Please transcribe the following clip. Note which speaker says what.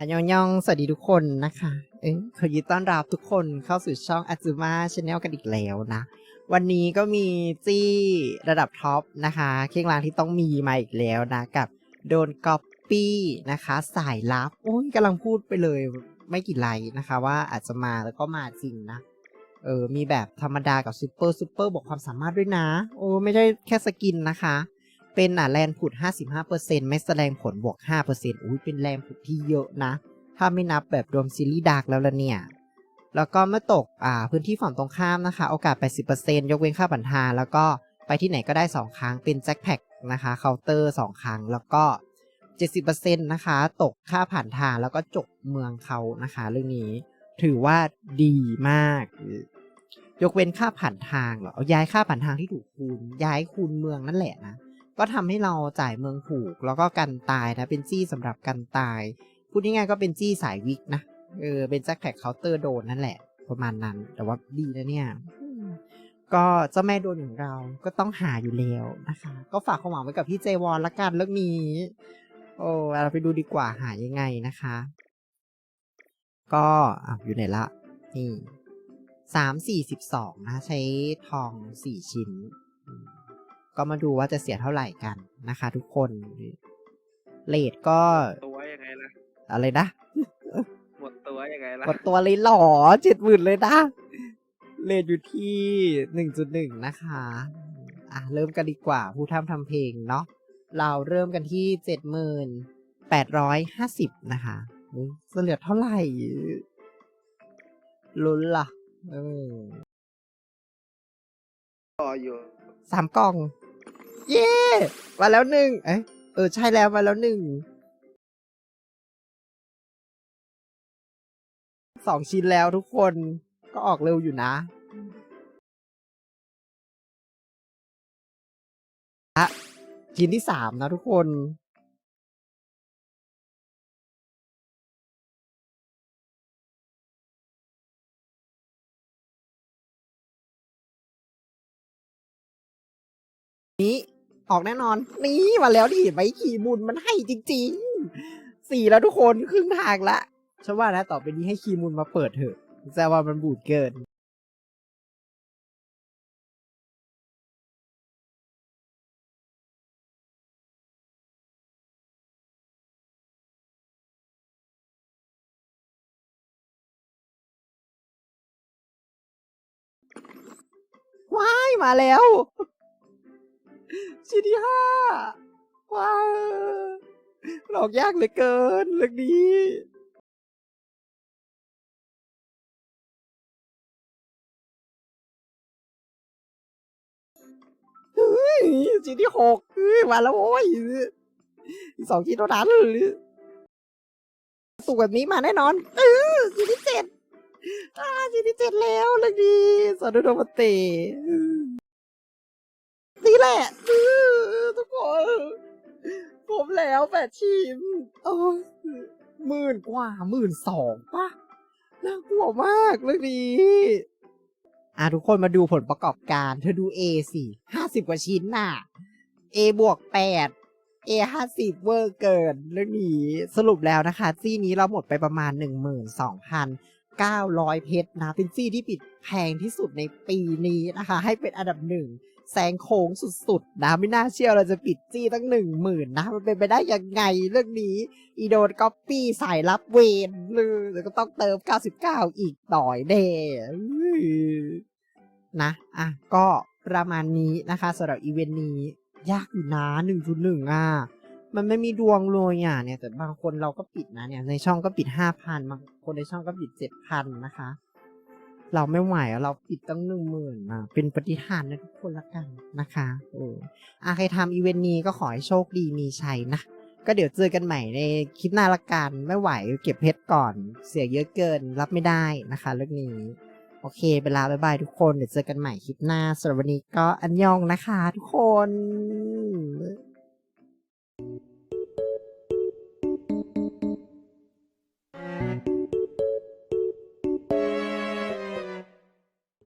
Speaker 1: อันยองยองสวัสดีทุกคนนะคะ เอ้ยขอยินดีต้อนรับทุกคนเข้าสู่ช่อง Azuma Channel กันอีกแล้วนะ วันนี้ก็มีจี้ระดับท็อปนะคะ เครื่องรางที่ต้องมีมาอีกแล้วนะ กับโดนก๊อปปี้นะคะ สายลับ โอ้ยกำลังพูดไปเลยไม่กี่ไลน์นะคะ ว่าอาจจะมาแล้วก็มาจริงนะ เออ มีแบบธรรมดากับซูเปอร์ซูเปอร์บอกความสามารถด้วยนะ โอ้ไม่ได้แค่สกินนะคะ เป็นอะแรงผุด 55%ไม่แสดงผลบวก 5%อุ้ยเป็นแรงผุดที่เยอะนะ ถ้าไม่นับแบบรวมซีรีส์ดาร์กแล้วละเนี่ย แล้วก็เมื่อตกอ่าพื้นที่ฝั่งตรงข้ามนะคะ โอกาส 80%ยกเว้นค่าบันทา แล้วก็ไปที่ไหนก็ได้ 2 ครั้งเป็นแจ็คแพ็กนะคะเคาน์เตอร์ 2 ครั้งแล้วก็ 70%นะคะ ตกค่าผ่านทางแล้วก็จบเมืองเขานะคะ เรื่องนี้ถือว่าดีมาก ยกเว้นค่าผ่านทางเหรอเอาย้ายค่าผ่านทางที่ถูกคูณย้ายคูณเมืองนั่นแหละนะ ก็ทำให้เราจ่ายเมืองถูก แล้วก็กันตายนะ เป็นจี้สำหรับกันตาย พูดง่ายๆก็เป็นจี้สายวิกนะ เออ เป็นแจ็คแพ็กเคาน์เตอร์โดนนั่นแหละ ประมาณนั้น แต่ว่าดีนะเนี่ย ก็เจ้าแม่โดนของเราก็ต้องหาอยู่แล้วนะคะ ก็ฝากความหวังไว้กับพี่เจวอนละกันเรื่องนี้ โอ้เราไปดูดีกว่าหายังไงนะคะ ก็อะอยู่ไหนละ นี่สามสี่สิบสองนะ ใช้ทองสี่ชิ้น ก็มาดูว่าจะเสียเท่าไหร่กันนะคะ ทุกคนเลทก็
Speaker 2: ตัวยังไงล่ะ
Speaker 1: อะไรนะ
Speaker 2: หมดตัวยังไงล่ะ
Speaker 1: กดตัวเลยเหรอเจ็ดหมื่นเลยนะเลทอยู่ที่หนึ่งจุดหนึ่งนะคะอะเริ่มกันดีกว่า ผู้ทำทำเพลงเนาะเราเริ่มกันที่เจ็ดหมื่นแปดร้อยห้าสิบนะคะอุ๊ยจะเหลือเท่าไหร่ลุ้นล่ะเออ
Speaker 2: รออยู่
Speaker 1: สามกล่อง เย้มาแล้วหนึ่งเอ้ยเออใช่แล้วมาแล้วหนึ่งสองชิ้นแล้วทุกคนก็ออกเร็วอยู่นะอะชิ้นที่สามนะทุกคน นี้ ออกแน่นอน นี่มาแล้วดิใบขี่บุญมันให้จริงๆสี่แล้วทุกคนครึ่งทางละฉันว่านะต่อไปนี้ให้คีย์มูลมาเปิดเถอะแซวว่ามันบูดเกินว้ายมาแล้ว ชิ้นที่ห้าว้าวหลอกยากเหลือเกินเรื่องนี้เฮ้ยชิ้นที่หกเฮ้ยมาแล้วโว้ยสองชิ้นเท่านั้นสุกแบบนี้มาแน่นอน เออชิ้นที่เจ็ดอ่าชิ้นที่เจ็ดแล้วเรื่องนี้สานุโดมเตะ นี่แหละทุกคนผมแล้วแปดชิ้นเออหมื่นกว่าหมื่นสองป่ะน่ากลัวมากเรื่องนี้อะทุกคนมาดูผลประกอบการ เธอดู A สิห้าสิบกว่าชิ้นน่ะ A บวกแปด A ห้าสิบเวอร์เกินเรื่องนี้สรุปแล้วนะคะจี้นี้เราหมดไปประมาณหนึ่งหมื่นสองพันเก้าร้อยเพชรนะ เป็นจี้ที่ปิดแพงที่สุดในปีนี้นะคะ ให้เป็นอันดับหนึ่ง แซงโค้งสุดๆนะไม่น่าเชื่อเราจะปิดจี้ตั้งหนึ่งหมื่นนะ มันเป็นไปได้ยังไงเรื่องนี้ อีโดนก๊อปปี้สายรับเวนเลยแล้วก็ต้องเติม 99 อีกต่อยแน่อื้อนะ อะ ก็ประมาณนี้นะคะสำหรับอีเวนต์นี้ ยากอยู่นะ1.1อะ มันไม่มีดวงเลยอะเนี่ย แต่บางคนเราก็ปิดนะเนี่ย ในช่องก็ปิด5,000บางคนในช่องก็ปิด7,000นะคะ เราไม่ไหวเราปิดตั้งหนึ่งหมื่นอะเป็นปฏิหารนะทุกคนละกันนะคะโอ้อะใครทำอีเวนต์นี้ก็ขอให้โชคดีมีชัยนะก็เดี๋ยวเจอกันใหม่ในคลิปหน้าละกันไม่ไหวเก็บเพชรก่อนเสียเยอะเกินรับไม่ได้นะคะเรื่องนี้ โอเคเวลาบ๊ายบายทุกคนเดี๋ยวเจอกันใหม่คลิปหน้าสำหรับวันนี้ก็อันยองนะคะ ทุกคน